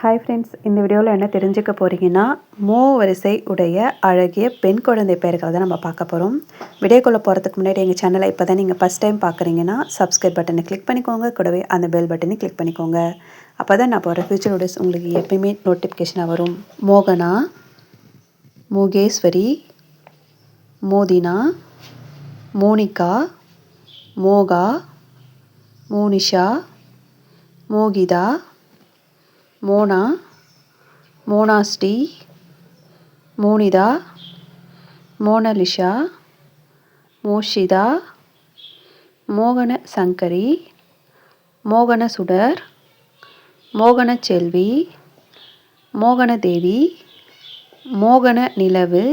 Hi friends இந்த வீடியோவில் என்ன தெரிஞ்சுக்க போகிறீங்கன்னா மோ வரிசை உடைய அழகிய பெண் குழந்தை பெயர்களை தான் நம்ம பார்க்க போகிறோம் வீடியோக்குள்ளே போகிறதுக்கு முன்னாடி எங்கள் சேனலை இப்போ தான் நீங்கள் ஃபஸ்ட் டைம் பார்க்குறீங்கன்னா சப்ஸ்கிரைப் பட்டனை கிளிக் பண்ணிக்கோங்க. கூடவே அந்த பெல் பட்டனை கிளிக் பண்ணிக்கோங்க. அப்போ தான் நான் போகிற ஃபியூச்சர் வீடியோஸ் உங்களுக்கு எப்பயுமே நோட்டிஃபிகேஷனாக வரும். மோகனா மோகேஸ்வரி மோதினா மோனிகா மோகா மோனிஷா மோகிதா மோனா மோனாஸ்டி மோனிதா மோனலிஷா மோஷிதா மோகன சங்கரி மோகன சுடர் மோகன செல்வி மோகனதேவி மோகன நிலவு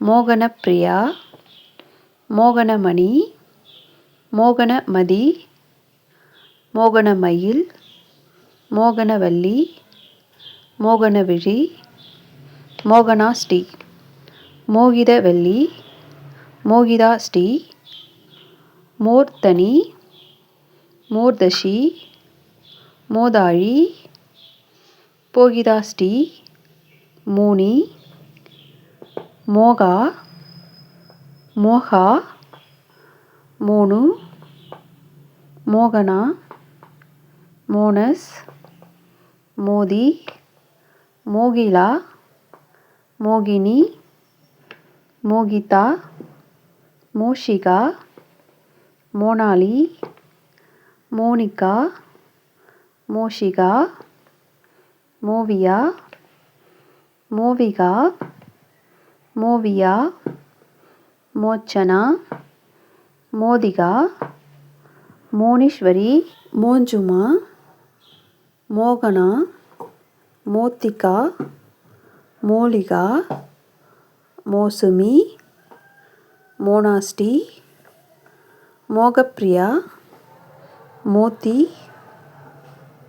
மோகன பிரியா மோகனமணி மோகனமதி மோகனமயில் மோகனவல்லி மோகனவிழி மோகனா ஸ்ரீ மோகிதவல்லி மோகிதா ஸ்ரீ மோர்த்தனி மோர்தஷி மோதாழி போகிதா ஸ்ரீ மோனி மோகா மோகா மோனு மோகனா மோனஸ் మోది మోగిల మోగిని మోగిత మోషిక మోనాలి మోనిక మోషిక మోవియా మోవిక మోవియా మోచన మోదిగా మోనీశ్వరి మోంజుమా மோகனா மோத்திகா மோலிகா மோசுமி மோனாஸ்டி மோகப்பிரியா மோத்தி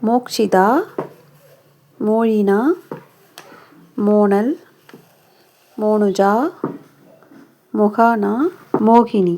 மோக்ஷிதா மோழினா மோனல் மோனுஜா மொகானா மோகினி.